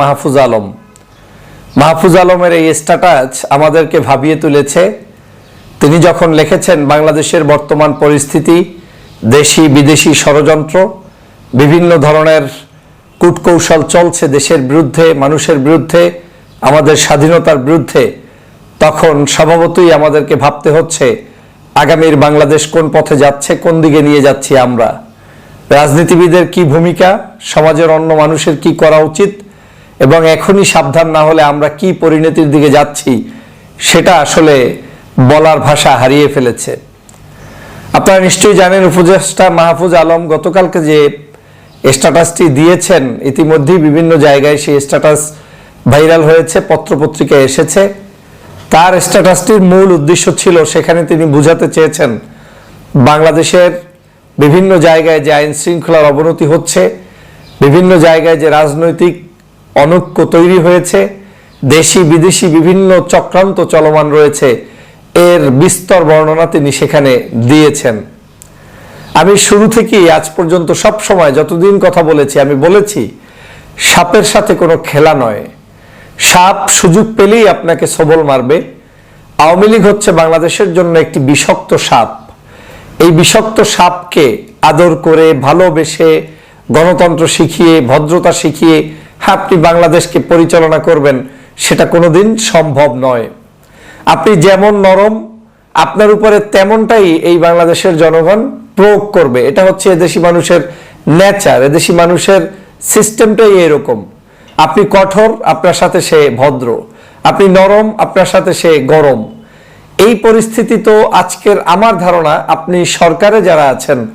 মাহফুজ আলম। মাহফুজ আলমের এই স্ট্যাটাস আমাদেরকে ভাবিয়ে তুলেছে। তিনি যখন লিখেছেন বাংলাদেশের বর্তমান পরিস্থিতি, দেশি বিদেশি ষড়যন্ত্র, বিভিন্ন ধরনের কূটকৌশল চলছে দেশের বিরুদ্ধে, মানুষের বিরুদ্ধে, আমাদের স্বাধীনতার বিরুদ্ধে, তখন স্বভাবতই আমাদেরকে ভাবতে হচ্ছে, আগামীর বাংলাদেশ কোন পথে যাচ্ছে, কোন দিকে নিয়ে যাচ্ছি আমরা? রাজনীতিবিদের কি ভূমিকা? সমাজের অন্য মানুষের কি করা উচিত? এবং এখনই সাবধান না হলে আমরা কি পরিণতির দিকে যাচ্ছি, সেটা আসলে বলার ভাষা হারিয়ে ফেলেছে। আপনারা নিশ্চয়ই জানেন, উপদেষ্টা মাহফুজ আলম গতকালকে যে স্ট্যাটাসটি দিয়েছেন, ইতিমধ্যেই বিভিন্ন জায়গায় সেই স্ট্যাটাস ভাইরাল হয়েছে, পত্রপত্রিকায় এসেছে। তার স্ট্যাটাসটির মূল উদ্দেশ্য ছিল, সেখানে তিনি বুঝাতে চেয়েছেন, বাংলাদেশের বিভিন্ন জায়গায় যে আইন শৃঙ্খলার অবনতি হচ্ছে, বিভিন্ন জায়গায় যে রাজনৈতিক অনৈক্য তৈরি হয়েছে। দেশি, বিদেশি বিভিন্ন চক্রান্ত চলমান রয়েছে। এর বিস্তর বর্ণনা তিনি সেখানে দিয়েছেন। আমি শুরু থেকেই আজ পর্যন্ত সব সময় যতদিন কথা বলেছি, আমি বলেছি, সাপের সাথে কোনো খেলা নয়। সাপ সুযোগ পেলেই আপনাকে সবল মারবে। আওয়ামী লীগ হচ্ছে বাংলাদেশের জন্য একটি বিষাক্ত সাপ। এই বিষাক্ত সাপকে আদর করে, ভালোবেসে, গণতন্ত্র শিখিয়ে, ভদ্রতা শিখিয়ে আপনি বাংলাদেশকে পরিচালনা করবেন, সেটা কোনোদিন সম্ভব নয়। আপনি যেমন নরম, আপনার উপরে তেমনটাই এই বাংলাদেশের জনগণ প্রয়োগ করবে। এটা হচ্ছে এদেশি মানুষের নেচার এদেশি মানুষের সিস্টেমটাই এরকম। আপনি কঠোর, আপনার সাথে সে ভদ্র। আপনি নরম, আপনার সাথে সে গরম। এই পরিস্থিতি তো আজকের আমার ধারণা, আপনি সরকারে যারা আছেন,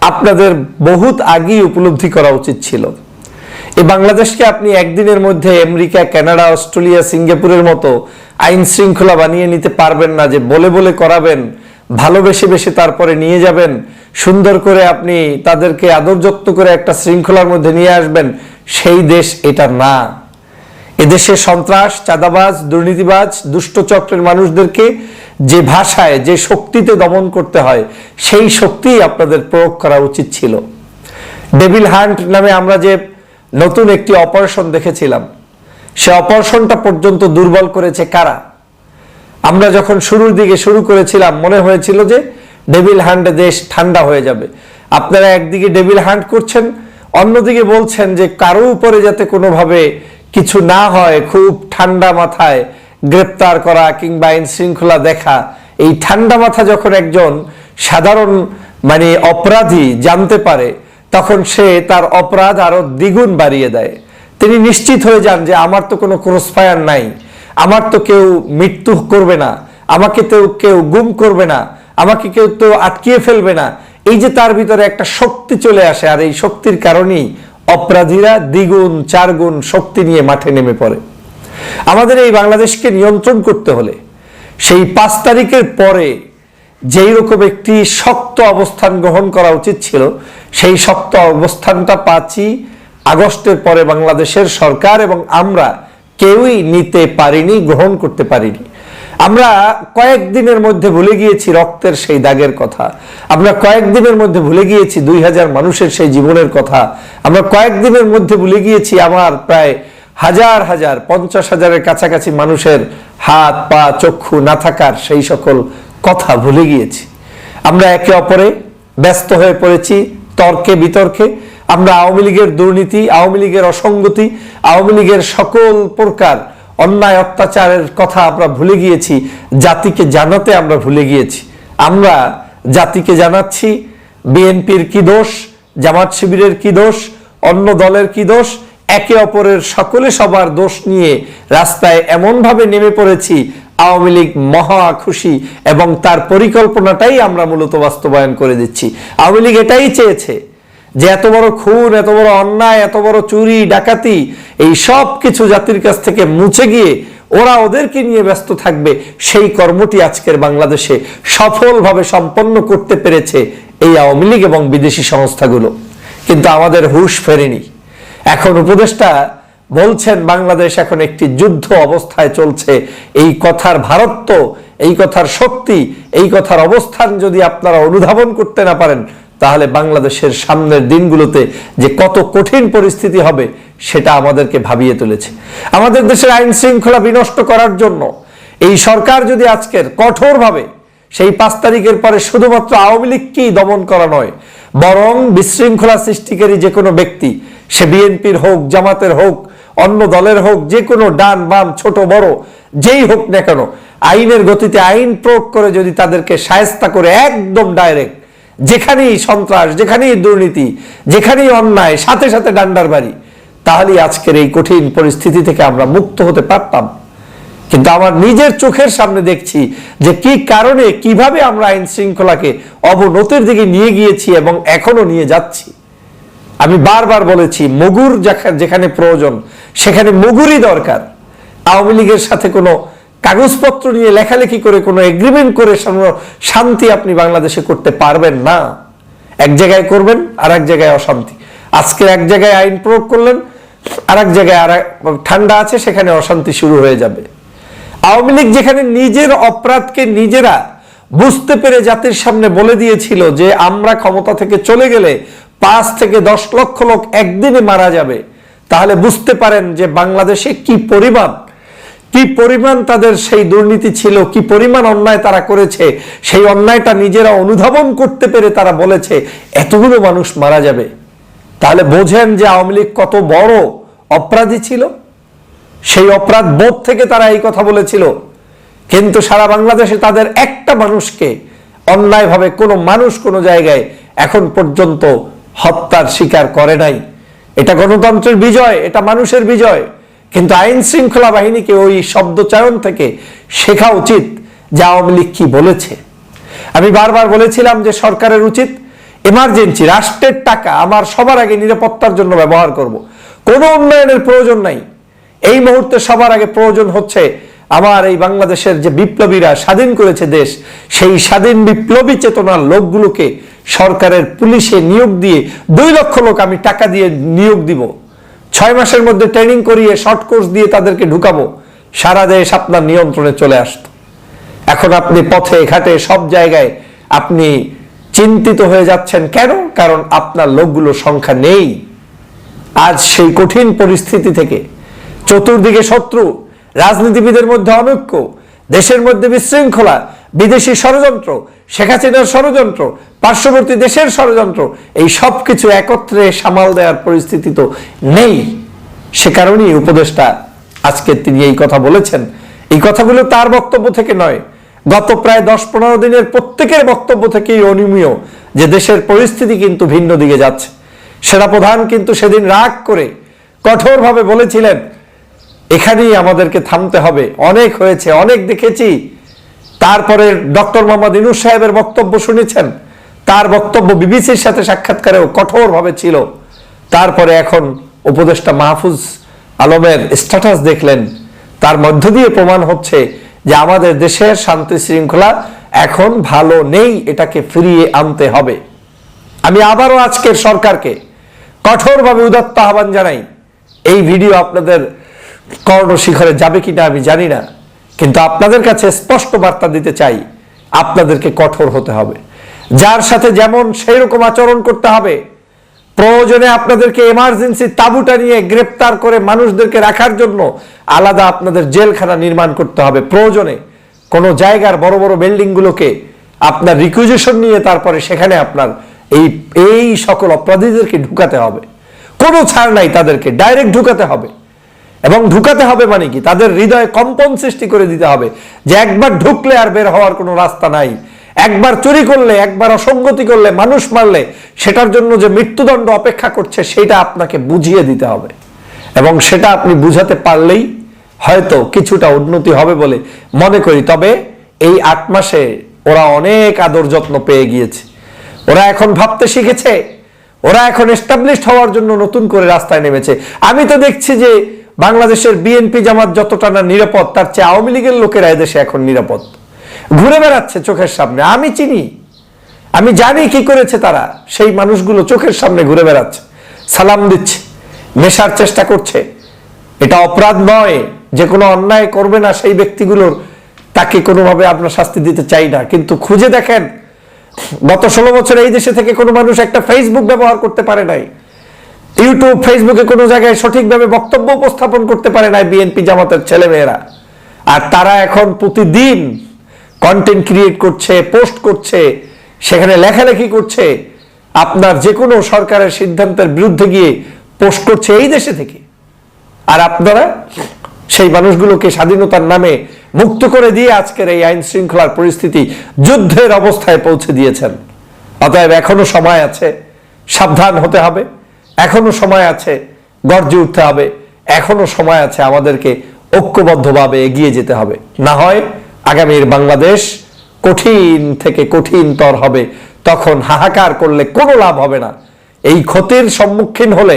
আপনাদের বহুত আগেই উপলব্ধি করা উচিত ছিল। এই বাংলাদেশকে আপনি একদিনের মধ্যে আমেরিকা, কানাডা, অস্ট্রেলিয়া, সিঙ্গাপুরের মতো আইন শৃঙ্খলা বানিয়ে নিতে পারবেন না, যে বলে বলে করাবেন, ভালোবেসে বেসে তারপরে নিয়ে যাবেন, সুন্দর করে আপনি তাদেরকে আদর যত্ন করে একটা শৃঙ্খলার মধ্যে নিয়ে আসবেন, সেই দেশ এটা না। এদেশে সন্ত্রাস, চাঁদাবাজ, দুর্নীতিবাজ, দুষ্ট চক্রের মানুষদেরকে যে ভাষায়, যে শক্তিতে দমন করতে হয়, সেই শক্তিই আপনাদের প্রয়োগ করা উচিত ছিল। ডেভিল হান্ট নামে আমরা যে নতুন একটি অপারেশন দেখেছিলাম। সে অপারেশনটা পর্যন্ত দুর্বল করেছে কারা? আমরা যখন শুরুর দিকে শুরু করেছিলাম, মনে হয়েছিল যে ডেভিল হান্টে দেশ ঠান্ডা হয়ে যাবে। আপনারা একদিকে ডেভিল হান্ট করছেন, অন্যদিকে বলছেন যে কারও উপরে যাতে কোনোভাবে কিছু না হয়, খুব ঠান্ডা মাথায় গ্রেপ্তার করা কিংবা আইন শৃঙ্খলা দেখা, এই ঠান্ডা মাথা যখন একজন সাধারণ মানে অপরাধী জানতে পারে তখন সে তার অপরাধ আরও দ্বিগুণ বাড়িয়ে দেয়। তিনি নিশ্চিত হয়ে যান যে আমার তো কোনো ক্রসফায়ার নাই। আমার তো কেউ মৃত্যু করবে না। আমাকে তো কেউ গুম করবে না। আমাকে কেউ তো আটকিয়ে ফেলবে না। এই যে তার ভিতরে একটা শক্তি চলে আসে, আর এই শক্তির কারণেই অপরাধীরা দ্বিগুণ, চারগুণ শক্তি নিয়ে মাঠে নেমে পড়ে। আমাদের এই বাংলাদেশকে নিয়ন্ত্রণ করতে হলে সেই পাঁচ তারিখের পরে যেই রকম একটি শক্ত অবস্থান গ্রহণ করা উচিত ছিল, সেই শক্ত অবস্থানটা পাচ্ছি আগস্টের পরে বাংলাদেশের সরকার এবং আমরা কেউই নিতে পারিনি, গ্রহণ করতে পারিনি। আমরা কয়েকদিনের মধ্যে ভুলে গিয়েছি রক্তের সেই দাগের কথা। আমরা কয়েকদিনের মধ্যে ভুলে গিয়েছি দুই হাজার মানুষের সেই জীবনের কথা। আমরা কয়েকদিনের মধ্যে ভুলে গিয়েছি আমার প্রায় হাজার হাজার, পঞ্চাশ হাজারের কাছাকাছি মানুষের হাত, পা, চক্ষু না থাকার সেই সকল কথা ভুলে গিয়েছি। আমরা একে অপরে ব্যস্ত হয়ে পড়েছি তর্কে, বিতর্কে। আমরা আওয়ামী লীগের দুর্নীতি, আওয়ামী লীগের অসঙ্গতি, আওয়ামী লীগের সকল প্রকার অন্যায়, অত্যাচারের কথা আমরা ভুলে গিয়েছি, জাতিকে জানাতে আমরা ভুলে গিয়েছি। আমরা জাতিকে জানাচ্ছি, বিএনপির কি দোষ, জামাত শিবিরের কি দোষ, অন্য দলের কি দোষ? একে অপরের সকলে সবার দোষ নিয়ে রাস্তায় এমনভাবে নেমে পড়েছি আওয়ামী লীগ মহা খুশি এবং তার পরিকল্পনাটাই আমরা মূলত বাস্তবায়ন করে দিচ্ছি। আওয়ামী লীগ এটাই চেয়েছে যে এত বড় খুন, এত বড় অন্যায়, এত বড় চুরি, ডাকাতি, এই সব কিছু জাতির কাছ থেকে মুছে গিয়ে ওরা ওদেরকে নিয়ে ব্যস্ত থাকবে। সেই কর্মটি আজকের বাংলাদেশে সফলভাবে সম্পন্ন করতে পেরেছে এই আওয়ামী লীগ এবং বিদেশি সংস্থাগুলো। কিন্তু আমাদের হুশ ফেরেনি। এখন উপদেষ্টা বলছেন, বাংলাদেশ এখন একটি যুদ্ধ অবস্থায় চলছে। এই কথার ভারত্ব, এই কথার শক্তি, এই কথার অবস্থান যদি আপনারা অনুধাবন করতে না পারেন, তাহলে বাংলাদেশের সামনের দিনগুলোতে যে কত কঠিন পরিস্থিতি হবে, সেটা আমাদেরকে ভাবিয়ে তুলেছে। আমাদের দেশের আইন শৃঙ্খলা বিনষ্ট করার জন্য এই সরকার যদি আজকের কঠোরভাবে সেই পাঁচ তারিখের পরে শুধুমাত্র আওয়ামী লীগকেই দমন করা নয়, বরং বিশৃঙ্খলা সৃষ্টিকারী যে কোনো ব্যক্তি, সে বিএনপির হোক, জামাতের হোক অন্য দলের হোক, যে কোনো ডান, বাম, ছোট, বড়, যেই হোক না কেন, আইনের গতিতে আইন প্রয়োগ করে যদি তাদেরকে সায়স্তা করে একদম ডাইরেক্ট, যেখানেই সন্ত্রাস, যেখানেই দুর্নীতি, যেখানেই অন্যায়, সাথে সাথে ডান্ডার বাড়ি, তাহলেই আজকের এই কঠিন পরিস্থিতি থেকে আমরা মুক্ত হতে পারতাম। কিন্তু আমার নিজের চোখের সামনে দেখছি যে কি কারণে, কীভাবে আমরা আইন শৃঙ্খলাকে অবনতির দিকে নিয়ে গিয়েছি এবং এখনও নিয়ে যাচ্ছি। আমি বারবার বলেছি, মগুর যেখানে প্রয়োজন, সেখানে মগুরই দরকার। আওয়ামী লীগের সাথে কোনো কাগজপত্র নিয়ে লেখালেখি করে, কোনো এগ্রিমেন্ট করে শান্তি আপনি বাংলাদেশে করতে পারবেন না। এক জায়গায় করবেন আর এক জায়গায় অশান্তি। আজকে এক জায়গায় আইন প্রয়োগ করলেন আর এক জায়গায় আর ঠান্ডা আছে, সেখানে অশান্তি শুরু হয়ে যাবে। আওয়ামী লীগ যেখানে নিজের অপরাধকে নিজেরা বুঝতে পেরে জাতির সামনে বলে দিয়েছিল যে আমরা ক্ষমতা থেকে চলে গেলে পাঁচ থেকে দশ লক্ষ লোক একদিনে মারা যাবে। তাহলে বুঝতে পারেন যে বাংলাদেশে কি পরিমাণ কি পরিমাণ তাদের সেই দুর্নীতি ছিল, কি পরিমাণ অন্যায় তারা করেছে, সেই অন্যায়টা নিজেরা অনুধাবন করতে পেরে তারা বলেছে, এতগুলো মানুষ মারা যাবে। তাহলে বোঝেন যে আওয়ামী লীগ কত বড় অপরাধী ছিল। সেই অপরাধ বোধ থেকে তারা এই কথা বলেছিল। কিন্তু সারা বাংলাদেশে তাদের একটা মানুষকে অন্যায়ভাবে কোনো মানুষ কোনো জায়গায় এখন পর্যন্ত হত্যার শিকার করে নাই। এটা গণতন্ত্রের বিজয়, এটা মানুষের বিজয়। কিন্তু আইন শৃঙ্খলা বাহিনীকে ওই শব্দচয়ন থেকে শেখা উচিত যে আওয়ামী লীগ কি বলেছে। আমি বারবার বলেছিলাম যে সরকারের উচিত এমার্জেন্সি রাষ্ট্রের টাকা আমার সবার আগে নিরাপত্তার জন্য ব্যবহার করব। কোনো উন্নয়নের প্রয়োজন নাই। এই মুহূর্তে সবার আগে প্রয়োজন হচ্ছে আমার এই বাংলাদেশের যে বিপ্লবীরা স্বাধীন করেছে দেশ, সেই স্বাধীন বিপ্লবী চেতনার লোকগুলোকে সরকারের পুলিশে নিয়োগ দিয়ে দুই লক্ষ লোক আমি টাকা দিয়ে নিয়োগ দিব। ছয় মাসের মধ্যে ট্রেনিং করিয়ে শর্ট কোর্স দিয়ে তাদেরকে ঢুকাবো। সারা দেশ আপনার নিয়ন্ত্রণে চলে আসতো। এখন আপনি পথে ঘাটে সব জায়গায় আপনি চিন্তিত হয়ে যাচ্ছেন কেন? কারণ আপনার লোকগুলোর সংখ্যা নেই। আজ সেই কঠিন পরিস্থিতি থেকে চতুর্দিকে শত্রু, রাজনীতিবিদের মধ্যে অনৈক্য, দেশের মধ্যে বিশৃঙ্খলা, বিদেশি ষড়যন্ত্র শেখ হাসিনার ষড়যন্ত্র, পার্শ্ববর্তী দেশের ষড়যন্ত্র, এই সব কিছু একত্রে সামাল দেওয়ার পরিস্থিতি তো নেই। সে কারণেই উপদেষ্টা আজকে তিনি এই কথা বলেছেন। এই কথাগুলো তার বক্তব্য থেকে নয়, গত প্রায় দশ পনেরো দিনের প্রত্যেকের বক্তব্য থেকেই অনিমীয় যে দেশের পরিস্থিতি কিন্তু ভিন্ন দিকে যাচ্ছে। সেরা প্রধান কিন্তু সেদিন রাগ করে কঠোরভাবে বলেছিলেন, এখানেই আমাদেরকে থামতে হবে। অনেক হয়েছে, অনেক দেখেছি। তারপরে ডক্টর মোহাম্মদ ইনুস সাহেবের বক্তব্য শুনেছেন। তার বক্তব্য বিবিসির সাথে সাক্ষাৎকারেও কঠোরভাবে ছিল। তারপরে এখন উপদেষ্টা মাহফুজ আলমের স্ট্যাটাস দেখলেন। তার মধ্য দিয়ে প্রমাণ হচ্ছে যে আমাদের দেশের শান্তি শৃঙ্খলা এখন ভালো নেই, এটাকে ফিরিয়ে আনতে হবে। আমি আবারও আজকের সরকারকে কঠোরভাবে উদাত্ত আহ্বান জানাই। এই ভিডিও আপনাদের কর্ণ শিখরে যাবে কিনা আমি জানি না। কিন্তু আপনাদের কাছে স্পষ্ট বার্তা দিতে চাই, আপনাদেরকে কঠোর হতে হবে। যার সাথে যেমন সেই রকম আচরণ করতে হবে, প্রয়োজনে আপনাদেরকে এমার্জেন্সি তাবুটা নিয়ে গ্রেপ্তার করে মানুষদেরকে রাখার জন্য আলাদা আপনাদের জেলখানা নির্মাণ করতে হবে। প্রয়োজনে কোনো জায়গার বড় বড় বিল্ডিংগুলোকে আপনার রিকুইজিশন নিয়ে তারপরে সেখানে আপনার এই এই সকল অপরাধীদেরকে ঢুকাতে হবে। কোনো ছাড় নাই তাদেরকে ডাইরেক্ট ঢুকাতে হবে। এবং ঢুকাতে হবে মানে কি? তাদের হৃদয়ে কম্পন সৃষ্টি করে দিতে হবে যে একবার ঢুকলে আর বের হওয়ার কোনো রাস্তা নাই। একবার চুরি করলে, একবার অসঙ্গতি করলে, মানুষ মারলে, সেটার জন্য যে মৃত্যুদণ্ড অপেক্ষা করছে, সেটা আপনাকে বুঝিয়ে দিতে হবে। এবং সেটা আপনি বুঝাতে পারলেই হয়তো কিছুটা উন্নতি হবে বলে মনে করি। তবে এই আট মাসে ওরা অনেক আদর যত্ন পেয়ে গিয়েছে। ওরা এখন ভাবতে শিখেছে, ওরা এখন এস্টাবলিশড হওয়ার জন্য নতুন করে রাস্তায় নেমেছে। আমি তো দেখছি যে বাংলাদেশের বিএনপি জামাত যতটা না নিরাপদ, তার চেয়ে আওয়ামী লীগের লোকেরা এদেশে এখন নিরাপদ। ঘুরে বেড়াচ্ছে চোখের সামনে, আমি চিনি। আমি জানি কি করেছে তারা, সেই মানুষগুলো চোখের সামনে ঘুরে বেড়াচ্ছে, সালাম দিচ্ছে মেশার চেষ্টা করছে। এটা অপরাধ নয়, যে কোনো অন্যায় করবে না সেই ব্যক্তিগুলোর, তাকে কোনোভাবে আপনার শাস্তি দিতে চাই না। কিন্তু খুঁজে দেখেন, গত ষোলো বছর এই দেশে থেকে কোনো মানুষ একটা ফেসবুক ব্যবহার করতে পারে নাই। ইউটিউব ফেসবুকে কোনো জায়গায় সঠিকভাবে বক্তব্য উপস্থাপন করতে পারে নাই বিএনপি জামাতের ছেলেমেয়েরা। আর তারা এখন প্রতিদিন কন্টেন্ট ক্রিয়েট করছে পোস্ট করছে, সেখানে লেখালেখি করছে। আপনার যে কোনো সরকারের সিদ্ধান্তের বিরুদ্ধে গিয়ে পোস্ট করছে এই দেশে থেকে। আর আপনারা সেই মানুষগুলোকে স্বাধীনতার নামে মুক্ত করে দিয়ে আজকের এই আইন শৃঙ্খলার পরিস্থিতি যুদ্ধের অবস্থায় পৌঁছে দিয়েছেন। অতএব এখনও সময় আছে, সাবধান হতে হবে। এখনও সময় আছে, গর্জে উঠতে হবে। এখনও সময় আছে আমাদেরকে ঐক্যবদ্ধভাবে এগিয়ে যেতে হবে। না হয় আগামীর বাংলাদেশ কঠিন থেকে কঠিনতর হবে, তখন হাহাকার করলে কোনো লাভ হবে না। এই ক্ষতির সম্মুখীন হলে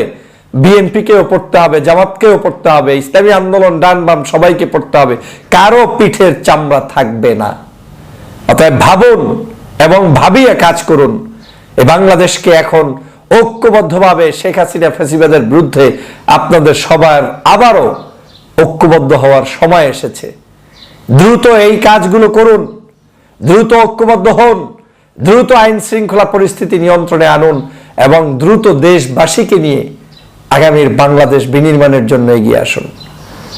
বিএনপিকেও পড়তে হবে, জামাতকেও পড়তে হবে, ইসলামী আন্দোলন ডান বাম সবাইকে পড়তে হবে। কারও পিঠের চামড়া থাকবে না। অতএব ভাবুন এবং ভাবিয়ে কাজ করুন। এই বাংলাদেশকে এখন ঐক্যবদ্ধভাবে শেখ হাসিনা ফেসিবাদের বিরুদ্ধে আপনাদের সবার আবারও ঐক্যবদ্ধ হওয়ার সময় এসেছে। দ্রুত এই কাজগুলো করুন, দ্রুত ঐক্যবদ্ধ হন, দ্রুত আইন শৃঙ্খলা পরিস্থিতি নিয়ন্ত্রণে আনুন এবং দ্রুত দেশবাসীকে নিয়ে আগামীর বাংলাদেশ বিনির্মাণের জন্য এগিয়ে আসুন।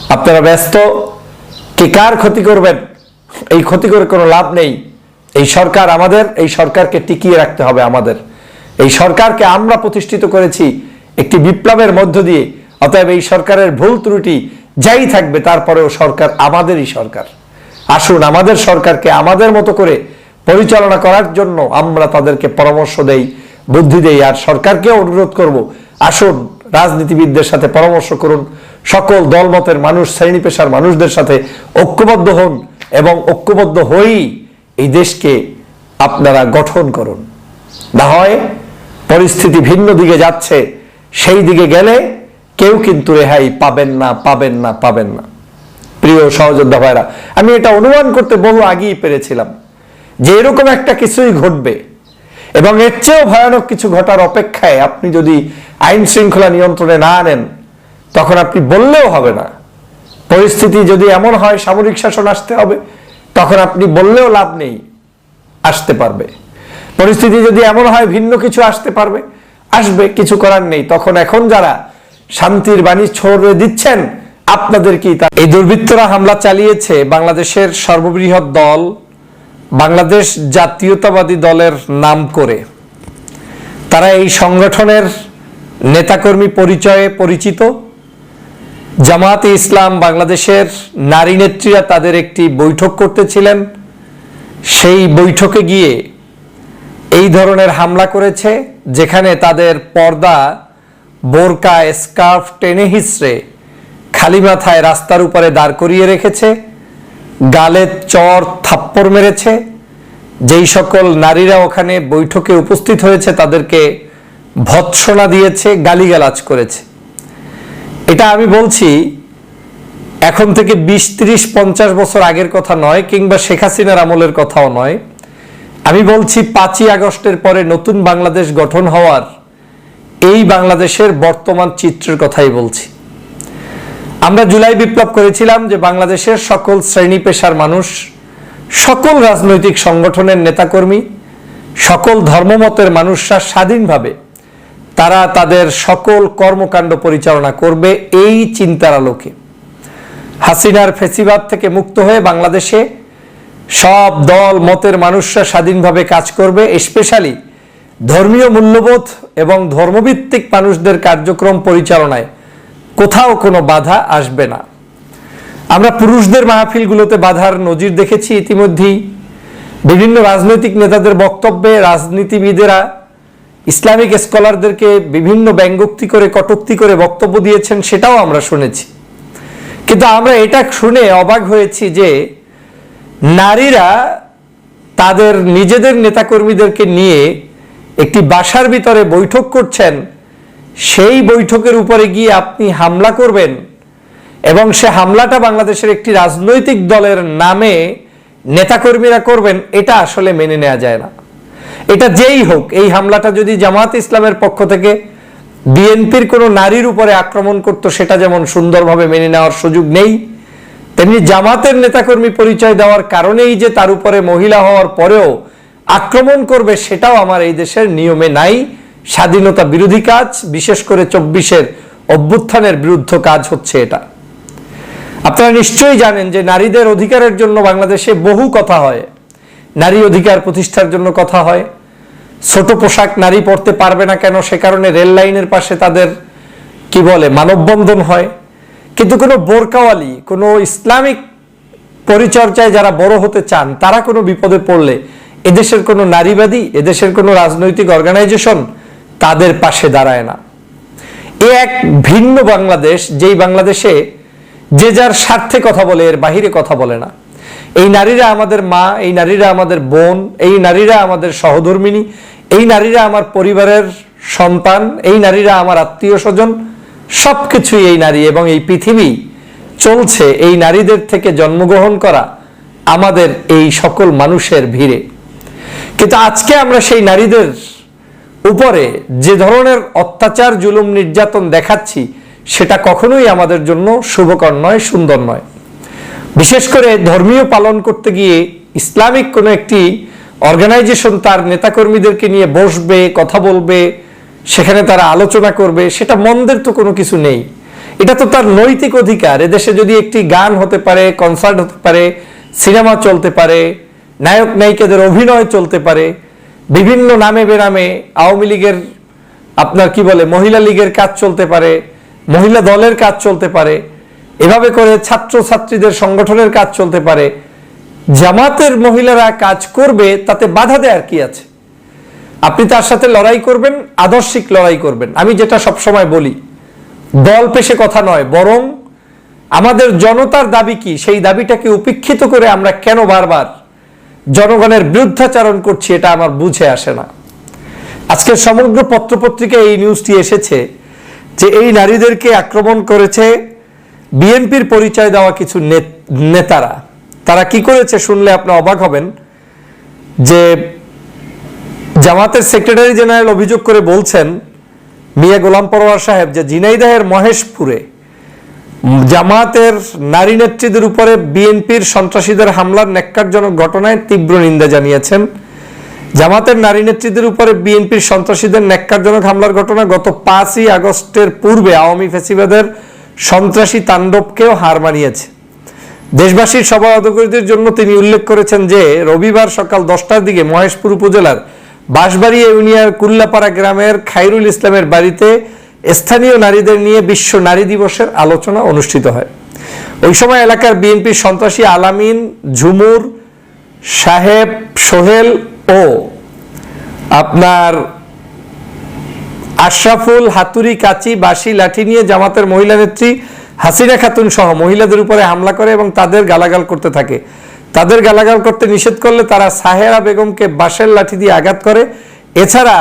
আপনারা ব্যস্ত? কে কার ক্ষতি করবেন? এই ক্ষতি করে কোনো লাভ নেই। এই সরকার আমাদের, এই সরকারকে টিকিয়ে রাখতে হবে আমাদের। এই সরকারকে আমরা প্রতিষ্ঠিত করেছি একটি বিপ্লবের মধ্য দিয়ে। অতএব এই সরকারের ভুল ত্রুটি যাই থাকবে, তারপরেও সরকার আমাদেরই সরকার। আসুন আমাদের সরকারকে আমাদের মতো করে পরিচালনা করার জন্য আমরা তাদেরকে পরামর্শ দেই, বুদ্ধি দেই, আর সরকারকেও অনুরোধ করব, আসুন রাজনীতিবিদদের সাথে পরামর্শ করুন, সকল দলমতের মানুষ, শ্রেণি পেশার মানুষদের সাথে ঐক্যবদ্ধ হন এবং ঐক্যবদ্ধ হয়েই এই দেশকে আপনারা গঠন করুন। না হয় পরিস্থিতি ভিন্ন দিকে যাচ্ছে, সেই দিকে গেলে কেউ কিন্তু রেহাই পাবেন না পাবেন না পাবেন না। প্রিয় সহযোদ্ধা ভাইরা, আমি এটা অনুমান করতে বহু আগেই পেরেছিলাম যে এরকম একটা কিছুই ঘটবে এবং এর চেয়েও ভয়ানক কিছু ঘটার অপেক্ষায় আপনি যদি আইন শৃঙ্খলা নিয়ন্ত্রণে না আনেন, তখন আপনি বললেও হবে না। পরিস্থিতি যদি এমন হয়, সামরিক শাসন আসতে হবে, তখন আপনি বললেও লাভ নেই, আসতে পারবে। পরিস্থিতি যদি এমন হয়, ভিন্ন কিছু আসতে পারবে। আসবে, কিছু করার নেই। তখন এখন যারা শান্তির বাণী ছড়ে দিচ্ছেন আপনাদের কি তা এই দুর্বৃত্তরা হামলা চালিয়েছে বাংলাদেশের সর্ববৃহৎ দল, বাংলাদেশ জাতীয়তাবাদী দলের নাম করে। তারা এই সংগঠনের নেতাকর্মী পরিচয়ে পরিচিত। জামাতে ইসলাম বাংলাদেশের নারী নেত্রীরা তাদের একটি বৈঠক করতেছিলেন। সেই বৈঠকে গিয়ে এই ধরনের হামলা করেছে, যেখানে তাদের পর্দা, বোরকা, স্কার্ফ টেনে হিসড়ে খালি মাথায় রাস্তার উপরে দাঁড় করিয়ে রেখেছে, গালে চর থাপ্পড় মেরেছে। যেই সকল নারীরা ওখানে বৈঠকে উপস্থিত হয়েছে, তাদেরকে ভৎসনা দিয়েছে, গালিগালাজ করেছে। এটা আমি বলছি, এখন থেকে বিশ, ত্রিশ, পঞ্চাশ বছর আগের কথা নয়, কিংবা শেখ হাসিনার আমলের কথাও নয়। আমি বলছি পাঁচই আগস্টের পরে নতুন বাংলাদেশ গঠন হওয়ার এই বাংলাদেশের বর্তমান চিত্রের কথাই বলছি। আমরা জুলাই বিপ্লব করেছিলাম যে বাংলাদেশের সকল শ্রেণি পেশার মানুষ, সকল রাজনৈতিক সংগঠনের নেতাকর্মী, সকল ধর্মমতের মানুষরা স্বাধীনভাবে তারা তাদের সকল কর্মকাণ্ড পরিচালনা করবে এই চিন্তার আলোকে। হাসিনার ফেসিবাদ থেকে মুক্ত হয়ে বাংলাদেশে সব দল, মতের মানুষরা স্বাধীনভাবে কাজ করবে স্পেশালি ধর্মীয় মূল্যবোধ এবং ধর্মভিত্তিক মানুষদের কার্যক্রম পরিচালনায়। কোথাও কোনো বাধা আসবে না। আমরা পুরুষদের মাহফিলগুলোতে বাধার নজির দেখেছি ইতিমধ্যেই। বিভিন্ন রাজনৈতিক নেতাদের বক্তব্যে রাজনীতিবিদেরা, ইসলামিক স্কলারদেরকে বিভিন্ন ব্যঙ্গোক্তি করে, কটুক্তি করে বক্তব্য দিয়েছেন, সেটাও আমরা শুনেছি। কিন্তু আমরা এটা শুনে অবাক হয়েছি যে নারীরা তাদের নিজেদের নেতাকর্মীদেরকে নিয়ে একটি বাসার ভিতরে বৈঠক করছেন। সেই বৈঠকের উপরে গিয়ে আপনি হামলা করবেন এবং সে হামলাটা বাংলাদেশের একটি রাজনৈতিক দলের নামে নেতাকর্মীরা করবেন, এটা আসলে মেনে নেওয়া যায় না। এটা যেই হোক, এই হামলাটা যদি জামাত ইসলামের পক্ষ থেকে বিএনপির কোনো নারীর উপরে আক্রমণ করতো, সেটা যেমন সুন্দরভাবে মেনে নেওয়ার সুযোগ নেই তেমনি জামাতের নেতাকর্মী পরিচয় দেওয়ার কারণেই যে তার উপরে মহিলা হওয়ার পরেও আক্রমণ করবে সেটাও আমার এই দেশের নিয়মে নাই। স্বাধীনতা বিরোধী কাজ, বিশেষ করে চব্বিশের অভ্যুত্থানের বিরুদ্ধ কাজ হচ্ছে এটা। আপনারা নিশ্চয়ই জানেন যে নারীদের অধিকারের জন্য বাংলাদেশে বহু কথা হয়। নারী অধিকার প্রতিষ্ঠার জন্য কথা হয়। ছোট পোশাক নারী পরতে পারবে না কেন? সে কারণে রেল লাইনের পাশে তাদের, কি বলে, মানববন্ধন হয়। কিন্তু কোনো বোরকাওয়ালি, কোনো ইসলামিক পরিচর্যায় যারা বড় হতে চান, তারা কোনো বিপদে পড়লে এদেশের কোনো নারীবাদী, এদেশের কোনো রাজনৈতিক অর্গানাইজেশন তাদের পাশে দাঁড়ায় না। এ এক ভিন্ন বাংলাদেশ, যেই বাংলাদেশে যে যার স্বার্থে কথা বলে, এর বাহিরে কথা বলে না। এই নারীরা আমাদের মা, এই নারীরা আমাদের বোন, এই নারীরা আমাদের সহধর্মিনী, এই নারীরা আমার পরিবারের সন্তান, এই নারীরা আমার আত্মীয় স্বজন সব কিছুই এই নারী এবং এই পৃথিবী চলছে এই নারীদের থেকে জন্মগ্রহণ করা আমাদের এই সকল মানুষের ভিড়ে। কিন্তু আজকে আমরা সেই নারীদের উপরে যে ধরনের অত্যাচার, জুলুম, নির্যাতন দেখাচ্ছি, সেটা কখনোই আমাদের জন্য শুভকর নয়, সুন্দর নয়। বিশেষ করে ধর্মীয় পালন করতে গিয়ে ইসলামিক কোনো একটি অর্গানাইজেশন তার নেতাকর্মীদেরকে নিয়ে বসবে, কথা বলবে সেখানে তারা আলোচনা করবে, সেটা মন্দের তো কোনো কিছু নেই। এটা তো তার নৈতিক অধিকার। এদেশে যদি একটি গান হতে পারে কনসার্ট হতে পারে, সিনেমা চলতে পারে, নায়ক নায়িকাদের অভিনয় চলতে পারে, বিভিন্ন নামে বেনামে আওয়ামী লীগের, আপনার কি বলে, মহিলা লীগের কাজ চলতে পারে, মহিলা দলের কাজ চলতে পারে, এভাবে করে ছাত্র ছাত্রীদের সংগঠনের কাজ চলতে পারে। জামাতের মহিলারা কাজ করবে, তাতে বাধা দেওয়ার কি আছে? আপনি তার সাথে লড়াই করবেন, আদর্শিক লড়াই করবেন। আমি যেটা সবসময় বলি, দল পেশে কথা নয়, বরং আমাদের জনতার দাবি কি? সেই দাবিটাকে উপেক্ষিত করে আমরা কেন বারবার জনগণের বিরুদ্ধাচারণ করছি এটা আমার বুঝে আসে না। আজকের সমগ্র পত্রপত্রিকায় এই নিউজটি এসেছে যে এই নারীদেরকে আক্রমণ করেছে বিএনপির পরিচয় দেওয়া কিছু নেতারা। তারা কি করেছে শুনলে আপনি অবাক হবেন যে জামাতের সেক্রেটারি জেনারেল অভিযোগ করে বলছেন, মিয়া গোলাম পরোয়ার সাহেব যে ঝিনাইদহের মহেশপুরে জামাতের নারী নেত্রীদের উপরে বিএনপির সন্ত্রাসীদের হামলার ন্যাক্কারজনক ঘটনায় তীব্র নিন্দা জানিয়েছেন। জামাতের নারী নেত্রীদের উপরে বিএনপির সন্ত্রাসীদের ন্যাক্কারজনক হামলার ঘটনা গত পাঁচই আগস্টের পূর্বে আওয়ামী ফেসিবাদের সন্ত্রাসী তাণ্ডবকেও হার মানিয়েছে। দেশবাসীর সভা অধিকারীদের জন্য তিনি উল্লেখ করেছেন যে, রবিবার সকাল দশটার দিকে মহেশপুর উপজেলার বাঁশবাড়ি ইউনিয়ন কুল্লাপাড়া গ্রামের খাইরুল ইসলামের বাড়িতে স্থানীয় নারীদের নিয়ে বিশ্ব নারী দিবসের আলোচনা অনুষ্ঠিত হয়। ওই সময় এলাকার বিএনপির সন্ত্রাসী আলামিন, ঝুমুর, সাহেব, সোহেল ও আপনার আশরাফুল হাতুরি, কাচি, বাঁশি, লাঠি নিয়ে জামাতের মহিলা নেত্রী হাসিনা খাতুন সহ মহিলাদের উপরে হামলা করে এবং তাদের গালাগাল করতে থাকে। তাদের গালাগাল করতে নিষেধ করলে তারা সাহেরা বেগমকে বাঁশের লাঠি দিয়ে আঘাত করে। এছাড়া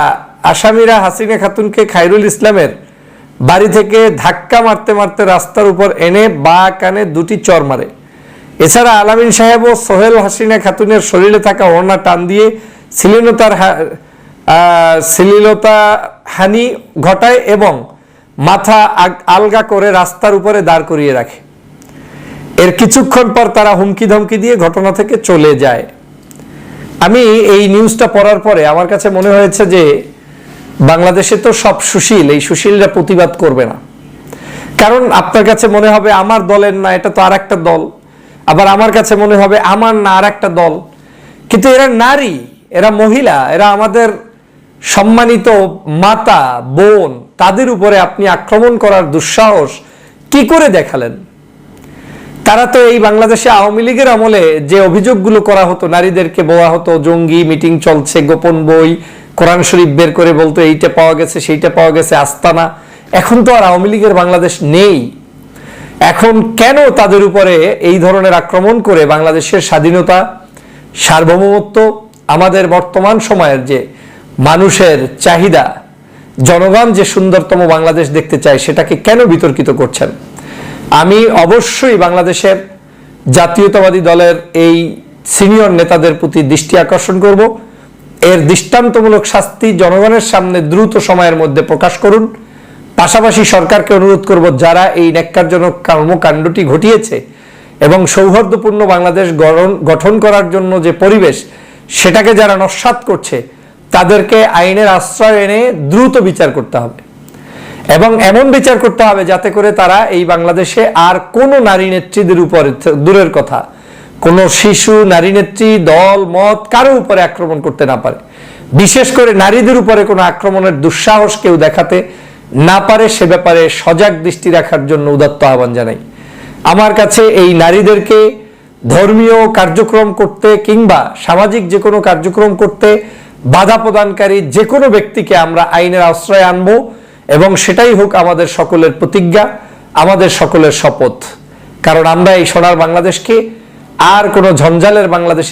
আসামিরা হাসিনা খাতুনকে খাইরুল ইসলামের বাড়ি থেকে ধাক্কা মারতে মারতে রাস্তার উপর এনে বা কানে দুটি চর মারে। এছাড়া আলামিন সাহেব ও সোহেল হাসিনা খাতুনের শরীরে থাকা ওড়না টান দিয়ে শ্লীলতার শ্লীলতা হানি ঘটায় এবং মাথা আলগা করে রাস্তার উপরে দাঁড় করিয়ে রাখে। এর কিছুক্ষণ পর তারা হুমকি ধমকি দিয়ে ঘটনা থেকে চলে যায়। আমি এই নিউজটা পড়ার পরে আমার কাছে মনে হয়েছে যে বাংলাদেশে তো সব সুশীল, এই সুশীলরা প্রতিবাদ করবে না। কারণ আপনার কাছে মনে হবে আমার দলের না, এটা তো আর একটা দল। আবার আমার কাছে মনে হবে আমার না আর একটা দল। কিন্তু এরা নারী, এরা মহিলা, এরা আমাদের সম্মানিত মাতা, বোন, তাদের উপরে আপনি আক্রমণ করার দুঃসাহস কি করে দেখালেন? তারা তো এই বাংলাদেশে আওয়ামী লীগের আমলে যে অভিযোগগুলো করা হতো, নারীদেরকে বলা হতো, জঙ্গি মিটিং চলছে, গোপন বই, কোরআন শরীফ বের করে বলতো, এইটা পাওয়া গেছে, সেইটা পাওয়া গেছে, আস্তানা। এখন তো আর আওয়ামী লীগের বাংলাদেশ নেই। এখন কেন তাদের উপরে এই ধরনের আক্রমণ করে বাংলাদেশের স্বাধীনতা, সার্বভৌমত্ব, আমাদের বর্তমান সময়ের যে মানুষের চাহিদা, জনগণ যে সুন্দরতম বাংলাদেশ দেখতে চায়, সেটাকে কেন বিতর্কিত করছেন? আমি অবশ্যই বাংলাদেশের জাতীয়তাবাদী দলের এই সিনিয়র নেতাদের প্রতি দৃষ্টি আকর্ষণ করব। এর দৃষ্টান্তমূলক শাস্তি জনগণের সামনে দ্রুত সময়ের মধ্যে প্রকাশ করুন। পাশাপাশি সরকারকে অনুরোধ করব, যারা এই ন্যাক্কারজনক কর্মকাণ্ডটি ঘটিয়েছে এবং সৌহার্দ্যপূর্ণ বাংলাদেশ গঠন করার জন্য যে পরিবেশ সেটাকে যারা নস্বাত করছে, তাদেরকে আইনের আশ্রয় এনে দ্রুত বিচার করতে হবে। এবং এমন বিচার করতে হবে যাতে করে তারা এই বাংলাদেশে আর কোনো নারী নেত্রীদের উপরে দূরের কথা। কোনো শিশু, নারী নেত্রী, দল, মত কারও উপরে আক্রমণ করতে না পারে। বিশেষ করে নারীদের উপরে কোনো আক্রমণের দুঃসাহস কেউ দেখাতে না পারে, সে ব্যাপারে সজাগ দৃষ্টি রাখার জন্য উদাত্ত আহ্বান জানাই। আমার কাছে এই নারীদেরকে ধর্মীয় কার্যক্রম করতে কিংবা সামাজিক যে কোনো কার্যক্রম করতে বাধা প্রদানকারী যে কোনো ব্যক্তিকে আমরা আইনের আশ্রয় আনব। এবং সেটাই হোক আমাদের সকলের প্রতিজ্ঞা, আমাদের সকলের শপথ। কারণ আমরা এই সোনার বাংলাদেশকে আর কোনো ঝঞ্ঝালের বাংলাদেশে